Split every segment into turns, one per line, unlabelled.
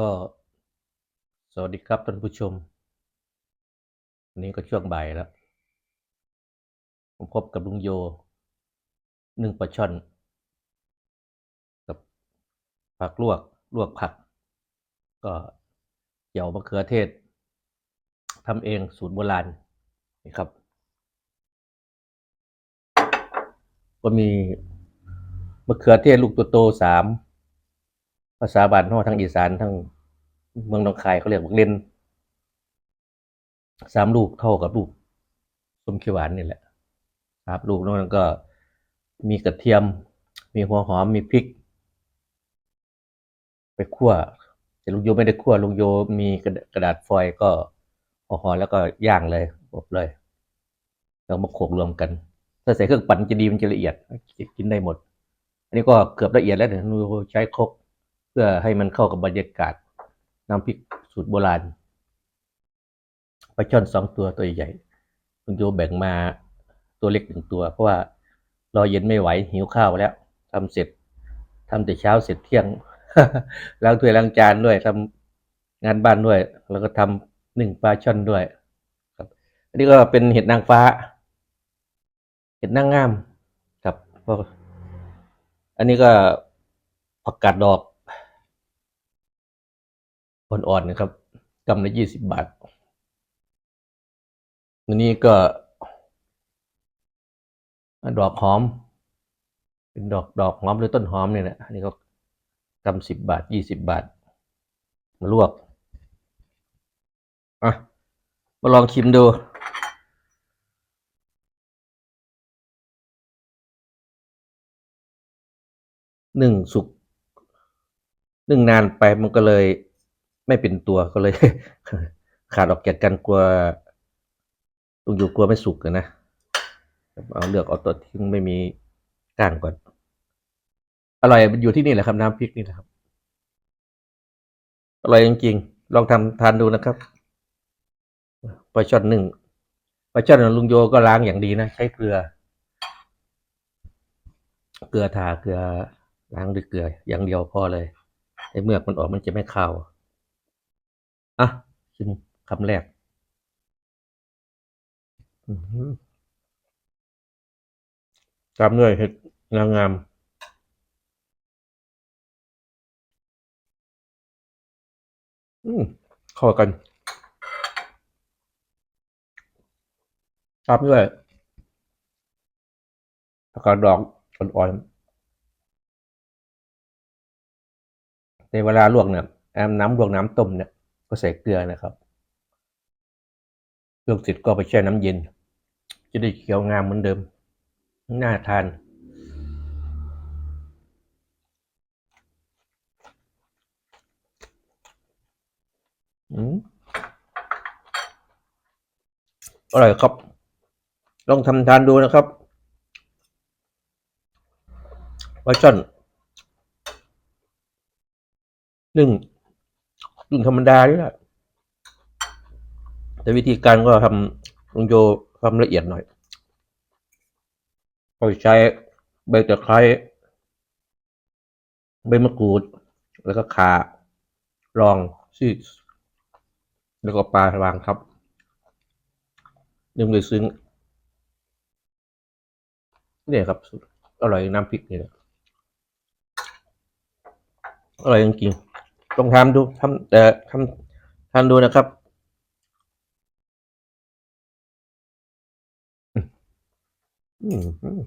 ก็สวัสดีครับท่านผู้ชม วันนี้ก็ช่วงบ่ายแล้ว ผมพบกับลุงโยนึ่งปลาช่อน กับผักลวกลวกผัก ก็เจียวมะเขือเทศทำเองสูตรโบราณนี่ครับ ก็มีมะเขือเทศลูกโตสามาษาบ้านนอกทางอีสานทั้งเมืองหนองคายเขาเรียกบักเล่นสามลูกเท่ากับลูกส้มเขียวหวานนี่แหละสามลูกนอกนั้นก็มีกระเทียม มีหัวหอมมีพริก ไปคั่วแต่ลุงโยไม่ได้คั่วลุงโยมีกระดกระดาษฟอยล์ก็เอห่อแล้วก็ย่างเลยอบเลยแล้วมาโขลกรวมกัน ถ้าใส่เครื่องปั่นจะดีมันจะละเอียดกินได้หมด อันนี้ก็เกือบละเอียดแล้วเดี๋ยวลุงโยใช้ครก พื่อให้มันเข้ากับบรรยากาศน้ำพริกสูตรโบราณปลาช่อนสองตัวตัวใหญ่คุณโยแบ่งมาตัวเล็กหนึ่งตัว เพราะว่ารอเย็นไม่ไหวหิวข้าวแล้วทำเสร็จทำแต่เช้าเสร็จเที่ยงล้างถ้วยล้างจานด้วยทำงานบ้านด้วย แล้วก็ทำหนึ่งปลาช่อนด้วย ครับ อันนี้ก็เป็นเห็ดนางฟ้า เห็ดนางงามครับอันนี้ก็ผักกาดดอก อ่อนๆนะครับกำละยี่สิบบาทอันนี้ก็ ดอกหอม เป็นดอกดอกหอมหรือต้นหอมเนี่ยแหละอันนี้ก็กำสิบบาทยี่สิบบาท มาลวกอะมาลองชิมดูหนึ่งสุกหนึ่งนานไปมันก็เลย ไม่เป็นตัวก็เลย ขาดออกจากกันกลัวลุงอยู่กลัวไม่สุกนะเอาเลือกเอาตัวที่ไม่มีก้างก่อน อร่อยมันอยู่ที่นี่แหละครับน้ำพริกนี่แหละครับ อร่อยจริงๆลองทำทานดูนะครับปลาช่อนหนึ่งปลาช่อนของลุงโยก็ล้างอย่างดีนะใช้เกลือ เกลือทาเกลือล้างด้วยเกลือ อย่างเดียวพอเลยไอ้เมือกมันออกมันจะไม่คาว อะชิมคำแรกอื้อหือตามด้วยเห็ดงามงามอืมเข้ากันตามด้วยผักกาดดอกอ่อนๆในเวลาลวกเนี่ยแอมน้ำลวกน้ำต้มเนี่ย ก็ใส่เกลือนะครับลวกเสร็จก็ไปแช่น้ำเย็น จะได้เขียวงามเหมือนเดิม น่าทาน อร่อยครับ ลองทำทานดูนะครับปลาช่อนหนึ่ง หนึ่งธรรมดานี่แหละแต่วิธีการก็ทำลุงโยทำละเอียดหน่อยก็ใช้ใบตะไคร้ใบมะกรูด แล้วก็ข่ารองซีกแล้วก็ปลาวางครับนึ่งเลยซึ้งเนี่ยครับอร่อยน้ำพริกนี่แหละอร่อยจริงๆ ลองทำดูทำแต่ทำทานดูนะครับอืมอืม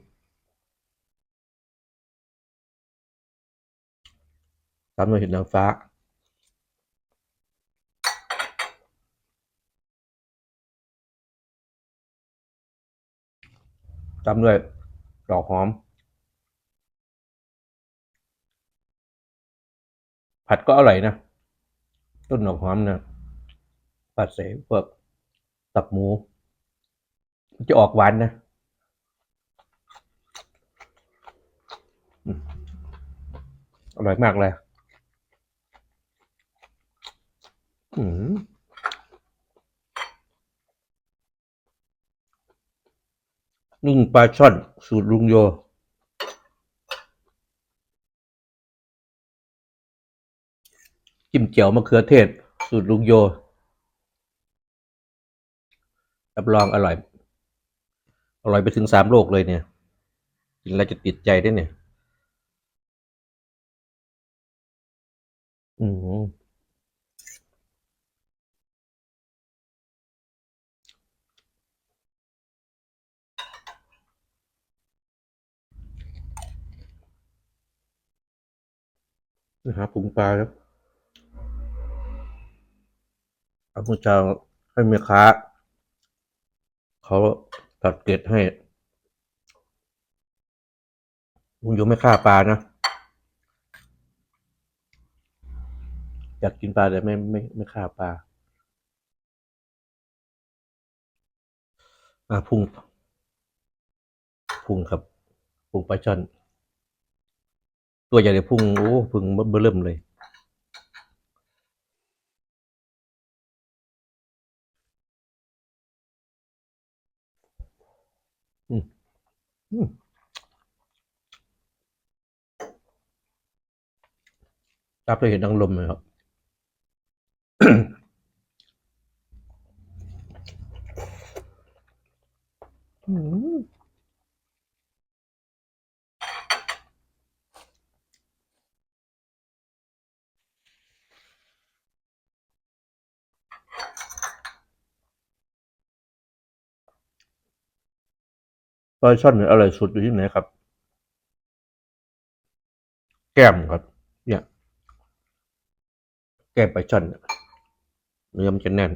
ตามด้วยเห็ดนางฟ้า ตามด้วยดอกหอม ผัดก็อร่อยนะ ต้นดอกหอมนะ ผัดใส่พวกตับหมูมันจะออกหวานนะอร่อยมากเลยอืมนึ่งปลาช่อนสูตรลุงโย จิ้มเจียวมะเขือเทศ สูตรลุงโยรับรองอร่อย อร่อยไปถึงสามโลกเลยเนี่ย กินแล้วจะติดใจได้เนี่ย อืมนะครับปรุงปลาครับ เอาผู้เจ้าให้แม่ค้าเขาตัดเกล็ดให้ลุงโยไม่ฆ่าปลานะอยากกินปลาแต่ไม่ไม่ไม่ฆ่าปลาอ่าพุงพุงครับพุงปลาช่อน ตัวใหญ่เลยพุงโอ้พุงเบิ่มเริ่มเลย อืมจับเลยเห็นดังลมไหมครับ อืม ปลาช่อนเนี่ยอร่อยสุดอยู่ที่ไหนครับ แก้มครับ เนี่ย แก้มปลาช่อนเนี่ยเนื้อมันจะแน่น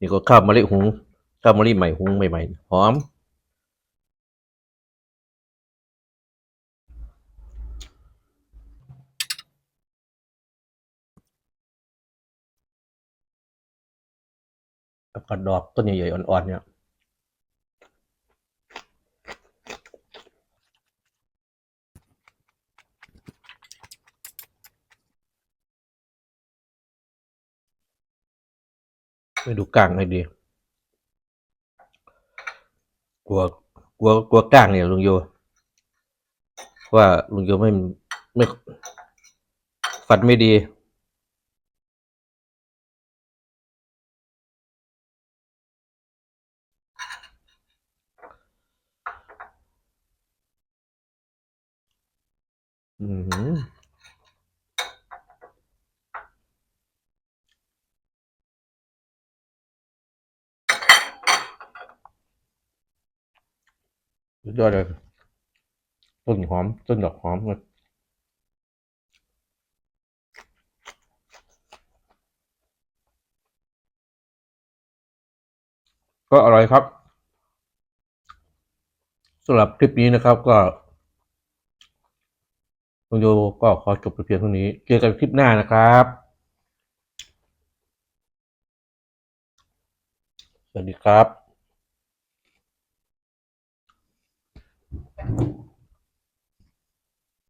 นี่ก็ข้าวมะลิหุงข้าวมะลิใหม่หุงใหม่ๆหอม แล้วก็ดอกต้นใหญ่ๆอ่อนๆเนี่ยไม่ดูกลางให้ดี กลัว กลัว กลัวกลางเนี่ยลุงโย ว่าลุงโยไม่ ไม่ฟันไม่ดี อืมสุดยอดเลยต้นหอม ต้นดอกหอมเลยก็อร่อยครับสำหรับคลิปนี้นะครับก็ ลุงโยก็ขอจบไปเพียงเท่านี้ เจอกันคลิปหน้านะครับ สวัสดีครับ